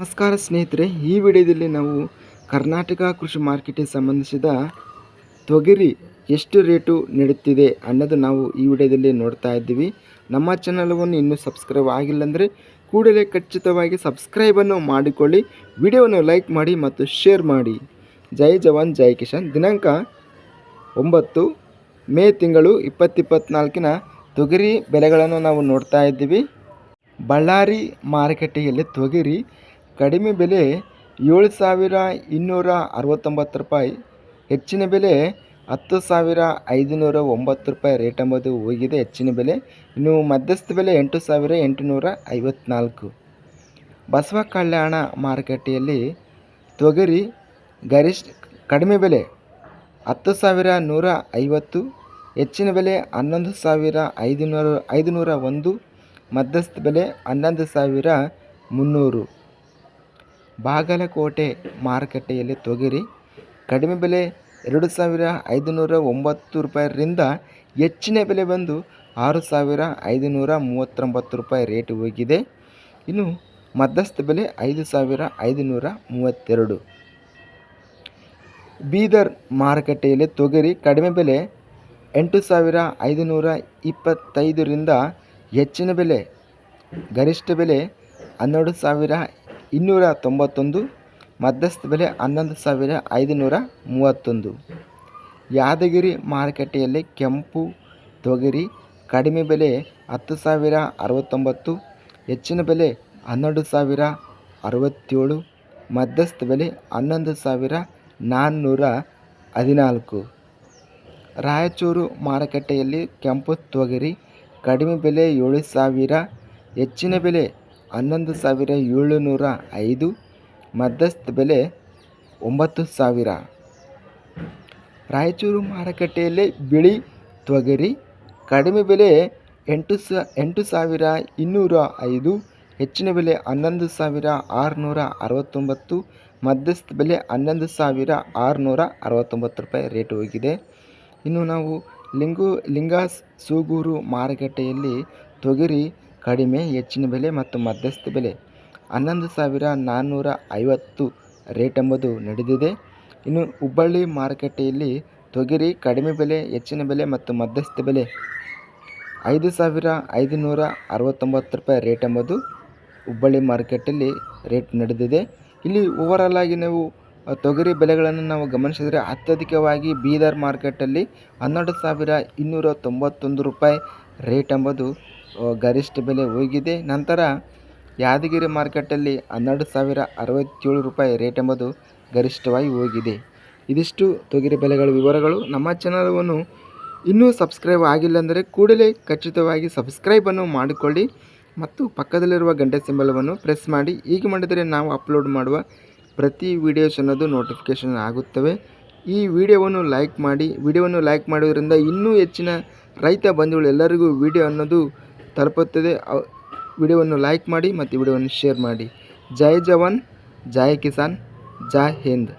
ನಮಸ್ಕಾರ ಸ್ನೇಹಿತರೆ, ಈ ವಿಡಿಯೋದಲ್ಲಿ ನಾವು ಕರ್ನಾಟಕ ಕೃಷಿ ಮಾರ್ಕೆಟಿಗೆ ಸಂಬಂಧಿಸಿದ ತೊಗರಿ ಎಷ್ಟು ರೇಟು ನೀಡುತ್ತಿದೆ ಅನ್ನೋದು ನಾವು ಈ ವಿಡಿಯೋದಲ್ಲಿ ನೋಡ್ತಾ ಇದ್ದೀವಿ. ನಮ್ಮ ಚಾನಲವನ್ನು ಇನ್ನೂ ಸಬ್ಸ್ಕ್ರೈಬ್ ಆಗಿಲ್ಲ ಅಂದರೆ ಕೂಡಲೇ ಖಚಿತವಾಗಿ ಸಬ್ಸ್ಕ್ರೈಬನ್ನು ಮಾಡಿಕೊಳ್ಳಿ, ವಿಡಿಯೋವನ್ನು ಲೈಕ್ ಮಾಡಿ ಮತ್ತು ಶೇರ್ ಮಾಡಿ. ಜೈ ಜವಾನ್, ಜೈ ಕಿಶನ್ ದಿನಾಂಕ ಒಂಬತ್ತು, ಮೇ ತಿಂಗಳು ಇಪ್ಪತ್ತಿಪ್ಪತ್ನಾಲ್ಕಿನ ತೊಗರಿ ಬೆಲೆಗಳನ್ನು ನಾವು ನೋಡ್ತಾ ಇದ್ದೀವಿ. ಬಳ್ಳಾರಿ ಮಾರುಕಟ್ಟೆಯಲ್ಲಿ ತೊಗರಿ ಕಡಿಮೆ ಬೆಲೆ ಏಳು ಸಾವಿರ ಇನ್ನೂರ ಅರವತ್ತೊಂಬತ್ತು ರೂಪಾಯಿ. ಹೆಚ್ಚಿನ ಬೆಲೆ ಹತ್ತು ಸಾವಿರ ಐದುನೂರ ಒಂಬತ್ತು ರೂಪಾಯಿ ರೇಟ್ ಎಂಬುದು ಹೋಗಿದೆ. ಹೆಚ್ಚಿನ ಬೆಲೆ ಇನ್ನು ಮಧ್ಯಸ್ಥ ಬೆಲೆ ಎಂಟು ಸಾವಿರ ಎಂಟುನೂರ ಐವತ್ನಾಲ್ಕು. ಬಸವ ಕಲ್ಯಾಣ ಮಾರುಕಟ್ಟೆಯಲ್ಲಿ ತೊಗರಿ ಗರಿಷ್ಠ ಕಡಿಮೆ ಬೆಲೆ ಹತ್ತು ಸಾವಿರ ನೂರ ಐವತ್ತು, ಹೆಚ್ಚಿನ ಬೆಲೆ ಹನ್ನೊಂದು ಸಾವಿರ ಐದುನೂರ ಐದುನೂರ ಒಂದು, ಮಧ್ಯಸ್ಥ ಬೆಲೆ ಹನ್ನೊಂದು ಸಾವಿರ ಮುನ್ನೂರು. ಬಾಗಲಕೋಟೆ ಮಾರುಕಟ್ಟೆಯಲ್ಲಿ ತೊಗರಿ ಕಡಿಮೆ ಬೆಲೆ ಎರಡು ಸಾವಿರ ಐದುನೂರ ಒಂಬತ್ತು ರೂಪಾಯಿರಿಂದ ಹೆಚ್ಚಿನ ಬೆಲೆ ಬಂದು ಆರು ಸಾವಿರ ಐದುನೂರ ಮೂವತ್ತೊಂಬತ್ತು ರೂಪಾಯಿ ರೇಟ್ ಹೋಗಿದೆ. ಇನ್ನು ಮಧ್ಯಸ್ಥ ಬೆಲೆ ಐದು ಸಾವಿರ ಐದುನೂರ ಮೂವತ್ತೆರಡು. ಬೀದರ್ ಮಾರುಕಟ್ಟೆಯಲ್ಲಿ ತೊಗರಿ ಕಡಿಮೆ ಬೆಲೆ ಎಂಟು ಸಾವಿರ ಐದುನೂರ ಇಪ್ಪತ್ತೈದರಿಂದ ಹೆಚ್ಚಿನ ಬೆಲೆ ಗರಿಷ್ಠ ಬೆಲೆ ಹನ್ನೆರಡು ಸಾವಿರ ಇನ್ನೂರ ತೊಂಬತ್ತೊಂದು ಮಧ್ಯಸ್ಥ ಬೆಲೆ ಹನ್ನೊಂದು ಸಾವಿರ ಐದುನೂರ ಮೂವತ್ತೊಂದು. ಯಾದಗಿರಿ ಮಾರುಕಟ್ಟೆಯಲ್ಲಿ ಕೆಂಪು, ತೊಗರಿ, ಕಡಿಮೆ ಬೆಲೆ ಹತ್ತು ಸಾವಿರ ಅರವತ್ತೊಂಬತ್ತು, ಹೆಚ್ಚಿನ ಬೆಲೆ ಹನ್ನೆರಡು ಸಾವಿರ ಅರವತ್ತೇಳು, ಮಧ್ಯಸ್ಥ ಬೆಲೆ ಹನ್ನೊಂದು ಸಾವಿರ ನಾನ್ನೂರ ಹದಿನಾಲ್ಕು. ರಾಯಚೂರು ಮಾರುಕಟ್ಟೆಯಲ್ಲಿ ಕೆಂಪು, ತೊಗರಿ, ಕಡಿಮೆ ಬೆಲೆ ಏಳು ಸಾವಿರ, ಹೆಚ್ಚಿನ ಬೆಲೆ ಹನ್ನೊಂದು ಸಾವಿರ ಏಳುನೂರ ಐದು, ಮಧ್ಯಸ್ಥ ಬೆಲೆ ಒಂಬತ್ತು ಸಾವಿರ. ರಾಯಚೂರು ಮಾರುಕಟ್ಟೆಯಲ್ಲಿ ಬಿಳಿ ತೊಗರಿ, ಕಡಿಮೆ ಬೆಲೆ ಎಂಟು ಸ, ಎಂಟು ಸಾವಿರ ಇನ್ನೂರ ಐದು, ಹೆಚ್ಚಿನ ಬೆಲೆ ಹನ್ನೊಂದು ಸಾವಿರ ಆರುನೂರ ಅರವತ್ತೊಂಬತ್ತು, ಮಧ್ಯಸ್ಥ ಬೆಲೆ ಹನ್ನೊಂದು ಸಾವಿರ ಆರುನೂರ ಅರವತ್ತೊಂಬತ್ತು ರೂಪಾಯಿ ರೇಟ್ ಹೋಗಿದೆ. ಇನ್ನು ನಾವು ಲಿಂಗು, ಲಿಂಗಾಸ್, ಸೂಗೂರು ಮಾರುಕಟ್ಟೆಯಲ್ಲಿ ತೊಗರಿ ಕಡಿಮೆ, ಹೆಚ್ಚಿನ ಬೆಲೆ ಮತ್ತು ಮಧ್ಯಸ್ಥ ಬೆಲೆ. ಹನ್ನೊಂದು ಸಾವಿರ ನಾನ್ನೂರ ಐವತ್ತು ರೇಟ್ ಎಂಬುದು ನಡೆದಿದೆ. ಇನ್ನು ಹುಬ್ಬಳ್ಳಿ ಮಾರುಕಟ್ಟೆಯಲ್ಲಿ ತೊಗರಿ ಕಡಿಮೆ ಬೆಲೆ, ಹೆಚ್ಚಿನ ಬೆಲೆ ಮತ್ತು ಮಧ್ಯಸ್ಥ ಬೆಲೆ ಐದು ಸಾವಿರ ಐದುನೂರ ಅರವತ್ತೊಂಬತ್ತು ರೂಪಾಯಿ ರೇಟ್ ಎಂಬುದು ಹುಬ್ಬಳ್ಳಿ ಮಾರುಕಟ್ಟೆಯಲ್ಲಿ ರೇಟ್ ನಡೆದಿದೆ. ಇಲ್ಲಿ ಓವರಾಲ್ ಆಗಿ ನಾವು ತೊಗರಿ ಬೆಲೆಗಳನ್ನು ನಾವು ಗಮನಿಸಿದರೆ ಅತ್ಯಧಿಕವಾಗಿ ಬೀದರ್ ಮಾರ್ಕೆಟಲ್ಲಿ ಹನ್ನೆರಡು ಸಾವಿರ ಇನ್ನೂರ ತೊಂಬತ್ತೊಂದು ರೂಪಾಯಿ ರೇಟ್ ಎಂಬುದು ಗರಿಷ್ಠ ಬೆಲೆ ಹೋಗಿದೆ. ನಂತರ ಯಾದಗಿರಿ ಮಾರ್ಕೆಟಲ್ಲಿ ಹನ್ನೆರಡು ಸಾವಿರ ಅರವತ್ತೇಳು ರೂಪಾಯಿ ರೇಟ್ ಎಂಬುದು ಗರಿಷ್ಠವಾಗಿ ಹೋಗಿದೆ. ಇದಿಷ್ಟು ತೊಗರಿ ಬೆಲೆಗಳ ವಿವರಗಳು. ನಮ್ಮ ಚಾನಲವನ್ನು ಇನ್ನೂ ಸಬ್ಸ್ಕ್ರೈಬ್ ಆಗಿಲ್ಲ ಅಂದರೆ ಕೂಡಲೇ ಖಚಿತವಾಗಿ ಸಬ್ಸ್ಕ್ರೈಬನ್ನು ಮಾಡಿಕೊಳ್ಳಿ ಮತ್ತು ಪಕ್ಕದಲ್ಲಿರುವ ಗಂಟೆ ಸಿಂಬಲವನ್ನು ಪ್ರೆಸ್ ಮಾಡಿ. ಹೀಗೆ ಮಾಡಿದರೆ ನಾವು ಅಪ್ಲೋಡ್ ಮಾಡುವ ಪ್ರತಿ ವಿಡಿಯೋಸ್ ಅನ್ನೋದು ನೋಟಿಫಿಕೇಷನ್ ಆಗುತ್ತವೆ. ಈ ವಿಡಿಯೋವನ್ನು ಲೈಕ್ ಮಾಡಿ. ವಿಡಿಯೋವನ್ನು ಲೈಕ್ ಮಾಡೋದ್ರಿಂದ ಇನ್ನೂ ಹೆಚ್ಚಿನ ರೈತ ಬಂಧುಗಳು ಎಲ್ಲರಿಗೂ ವಿಡಿಯೋ ಅನ್ನೋದು ತಲುಪುತ್ತದೆ. ವಿಡಿಯೋವನ್ನು ಲೈಕ್ ಮಾಡಿ ಮತ್ತು ವಿಡಿಯೋವನ್ನು ಶೇರ್ ಮಾಡಿ. ಜೈ ಜವಾನ್ ಜೈ ಕಿಸಾನ್ ಜೈ ಹಿಂದ್.